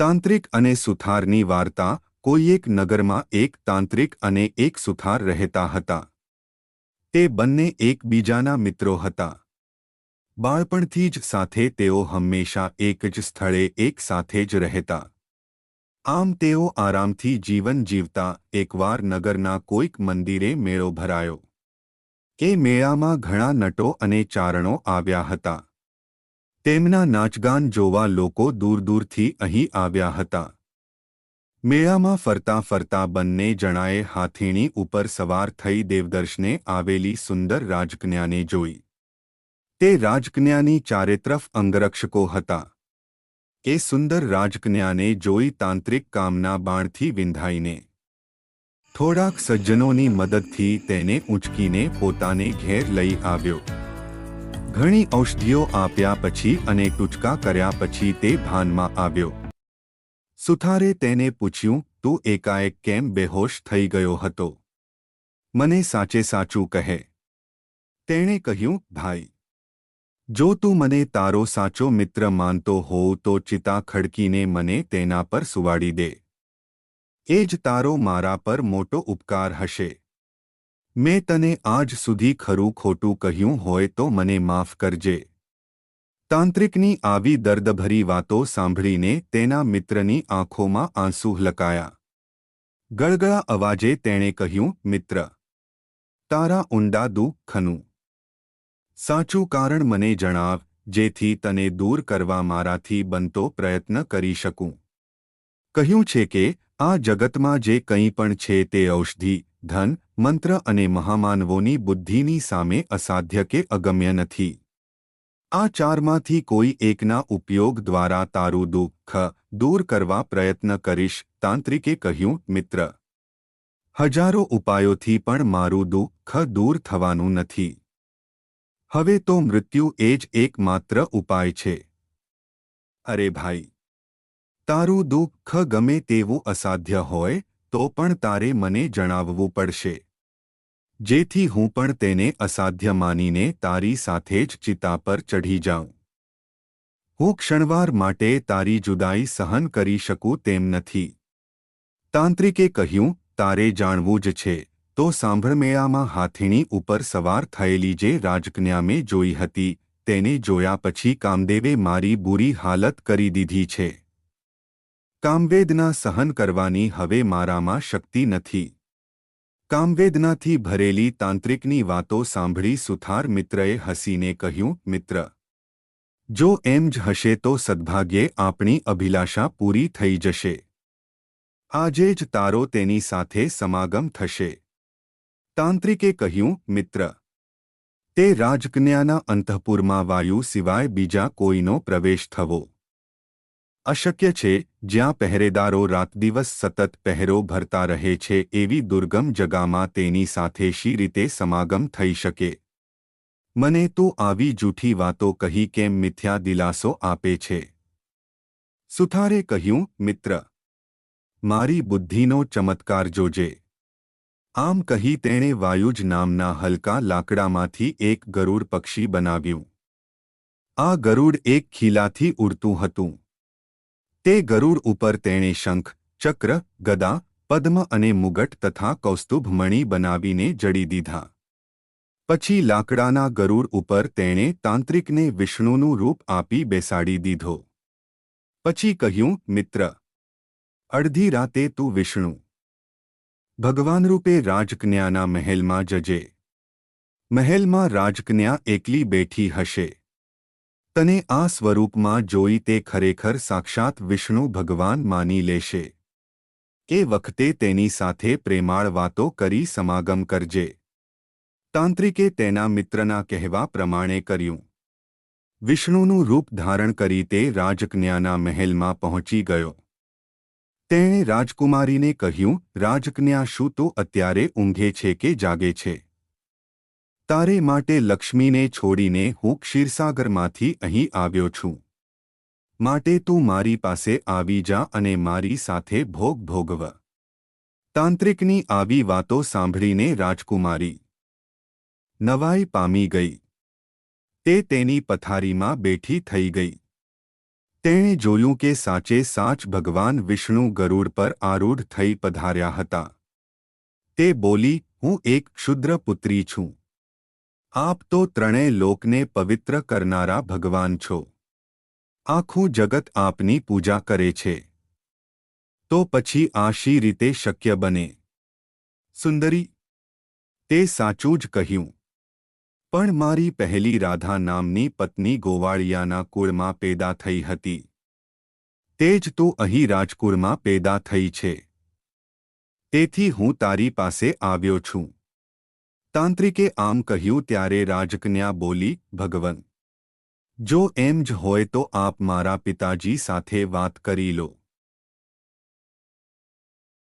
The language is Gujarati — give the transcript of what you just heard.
તાંત્રિક અને સુથારની વાર્તા કોઈ એક નગરમાં એક તાંત્રિક અને એક સુથાર રહેતા હતા. તે બંને એકબીજાના મિત્રો હતા. બાળપણથી જ સાથે તેઓ હંમેશા એક જ સ્થળે એક સાથે જ રહેતા. આમ તેઓ આરામથી જીવન જીવતા એકવાર નગરના કોઈક મંદિરે મેળો ભરાયો. એ મેળામાં ઘણા નટો અને ચારણો આવ્યા હતા. તેમના નાચગાન જોવા લોકો દૂર દૂરથી અહીં આવ્યા હતા. મેળામાં ફરતા ફરતા બંને જણાએ હાથીણી ઉપર સવાર થઈ દેવદર્શને આવેલી સુંદર રાજકન્યાને જોઈ. તે રાજકન્યાની ચારેતરફ અંગરક્ષકો હતા. એ સુંદર રાજકન્યાને જોઈ તાંત્રિક કામના બાણથી વિંધાઈને. થોડાક સજ્જનોની મદદથી તેને ઊંચકીને પોતાને ઘેર લઈ આવ્યો. ઘણી ઔષધિઓ આપ્યા પછી અને ટૂચકા કર્યા પછી તે ભાનમાં આવ્યો. સુથારે તેને પૂછ્યું, તું એકાએક કેમ બેહોશ થઈ ગયો હતો? મને સાચે સાચું કહે. તેણે કહ્યું, ભાઈ, જો તું મને તારો સાચો મિત્ર માનતો હોવ તો ચિતા ખડકીને મને તેના પર સુવાડી દે. એ જ તારો મારા પર મોટો ઉપકાર હશે. મેં તને આજ સુધી ખરું ખોટું કહ્યું હોય તો મને માફ કરજે. તાંત્રિકની આવી દર્દભરી વાતો સાંભળીને તેના મિત્રની આંખોમાં આંસુ હલકાયા ગળગળા અવાજે તેણે કહ્યું, મિત્ર, તારા ઊંડા દુઃખનું સાચું કારણ મને જણાવ, જેથી તને દૂર કરવા મારાથી બનતો પ્રયત્ન કરી શકું. કહ્યું છે કે, આ જગતમાં જે કંઈ પણ છે તે ઔષધિ, ધન મંત્ર અને મહામાનવોની બુદ્ધિની સામે અસાધ્ય કે અગમ્ય નથી. આ ચારમાંથી કોઈ એકના ઉપયોગ દ્વારા તારું દુઃખ દૂર કરવા પ્રયત્ન કરીશ, તાંત્રિકે કહ્યું, મિત્ર. હજારો ઉપાયોથી પણ મારું દુઃખ દૂર થવાનું નથી. હવે તો મૃત્યુ એ જ એકમાત્ર ઉપાય છે. અરે ભાઈ! તારું દુઃખ ગમે તેવું અસાધ્ય હોય, તો પણ તારે મને જણાવવું પડશે. જેથી હું પણ તેને અસાધ્ય માનીને તારી સાથે જ ચિતા પર ચઢી જાઉં. હું ક્ષણવાર માટે તારી જુદાઈ સહન કરી શકું તેમ નથી. તાંત્રિકે કહ્યું, તારે જાણવું જ છે. તો સાંભળમેળામાં હાથીણી ઉપર સવાર થયેલી જે રાજકન્યા મેં જોઈ હતી, તેને જોયા પછી કામદેવે મારી બુરી હાલત કરી દીધી છે. કામવેદના સહન કરવાની હવે મારામાં શક્તિ નથી. કામવેદનાથી ભરેલી તાંત્રિકની વાતો સાંભળી સુથાર મિત્રએ હસીને કહ્યું, મિત્ર, જો એમ જ હશે તો સદભાગ્યે આપણી અભિલાષા પૂરી થઈ જશે. આજે જ તારો તેની સાથે સમાગમ થશે. તાંત્રિકે કહ્યું, મિત્ર, તે રાજકન્યાના અંતઃપુરમાં વાયુ સિવાય બીજા કોઈનો પ્રવેશ થવો. અશક્ય છે, જ્યાં પહેરેદારો રાત દિવસ સતત પહેરો ભરતા રહે છે એવી દુર્ગમ જગામાં તેની સાથે શી રીતે સમાગમ થઈ શકે? મને તો આવી જૂઠી વાતો કહી કેમ મિથ્યા દિલાસો આપે છે? સુથારે કહ્યું, મિત્ર, મારી બુદ્ધિનો ચમત્કાર જોજે. આમ કહી તેણે વાયુજ નામના હલકા લાકડામાંથી એક ગરુડ પક્ષી બનાવ્યું. આ ગરુડ એક ખીલાથી ઉડતું હતું. તે ગરુડ ઉપર તેણે શંખ, ચક્ર, ગદા, પદ્મ અને મુગટ તથા કૌસ્તુભમણિ બનાવીને જડી દીધા. પછી લાકડાના ગરુડ ઉપર તેણે તાંત્રિકને વિષ્ણુનું રૂપ આપી બેસાડી દીધો. પછી કહ્યું, મિત્ર, અડધી રાતે તું વિષ્ણુ. ભગવાનરૂપે રાજકન્યાના મહેલમાં જજે. મહેલમાં રાજકન્યા એકલી બેઠી હશે. તને આ સ્વરૂપમાં જોઈ તે ખરેખર સાક્ષાત વિષ્ણુ ભગવાન માની લેશે. એ વખતે તેની સાથે પ્રેમાળ વાતો કરી સમાગમ કરજે. તાંત્રિકે તેના મિત્રના કહેવા પ્રમાણે કર્યું. વિષ્ણુનું રૂપ ધારણ કરી તે રાજકન્યાના મહેલમાં પહોંચી ગયો. તેણે રાજકુમારીને કહ્યું, રાજકન્યા શું તો અત્યારે ઊંઘે છે કે જાગે છે? તારે માટે લક્ષ્મીને છોડીને હું ક્ષીરસાગરમાંથી અહીં આવ્યો છું. માટે તું મારી પાસે આવી જા અને મારી સાથે ભોગ ભોગવ. તાંત્રિકની આવી વાતો સાંભળીને રાજકુમારી નવાઈ પામી ગઈ. તે તેની પથારીમાં બેઠી થઈ ગઈ. તેણે જોયું કે સાચે સાચ ભગવાન વિષ્ણુ ગરુડ પર આરૂઢ થઈ પધાર્યા હતા. તે બોલી, હું એક ક્ષુદ્ર પુત્રી છું. આપ તો ત્રણેય લોકને પવિત્ર કરનારા ભગવાન છો. આખું જગત આપની પૂજા કરે છે. તો પછી આ શી રીતે શક્ય બને. સુંદરી, તે સાચું જ કહ્યું. પણ મારી પહેલી રાધા નામની પત્ની ગોવાળિયાના કુળમાં પેદા થઈ હતી. તે જ તો અહીં રાજકુળમાં પેદા થઈ છે. તેથી હું તારી પાસે આવ્યો છું. તાંત્રિકે આમ કહ્યું, ત્યારે રાજકન્યા બોલી, ભગવન, જો એમ જ હોય તો આપ મારા પિતાજી સાથે વાત કરી લો.